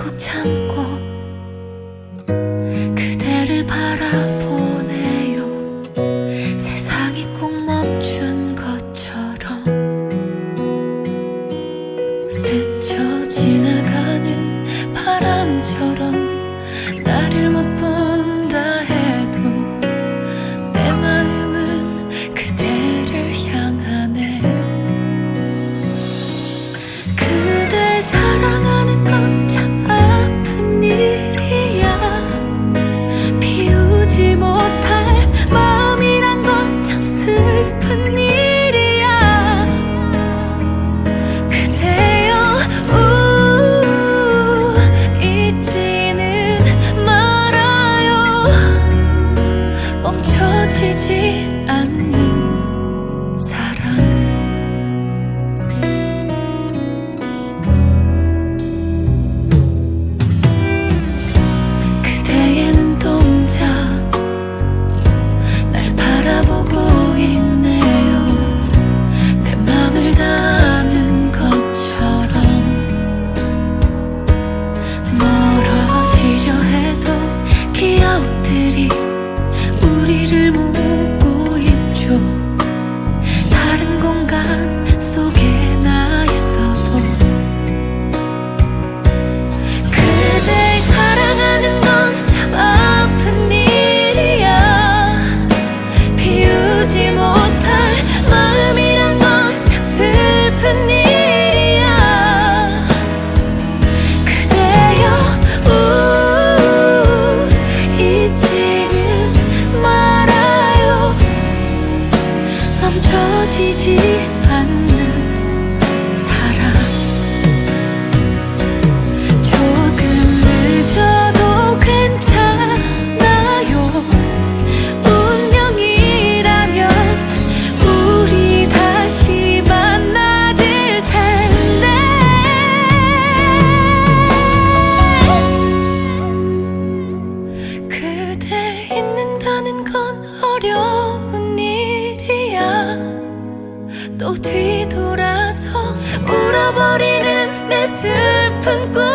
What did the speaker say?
참고 참고 그대를 바라보네요. 세상이 꼭 멈춘 것처럼 스쳐 지나가는 바람처럼 어려운 일이야. 또 뒤돌아서 울어버리는 내 슬픈 꿈.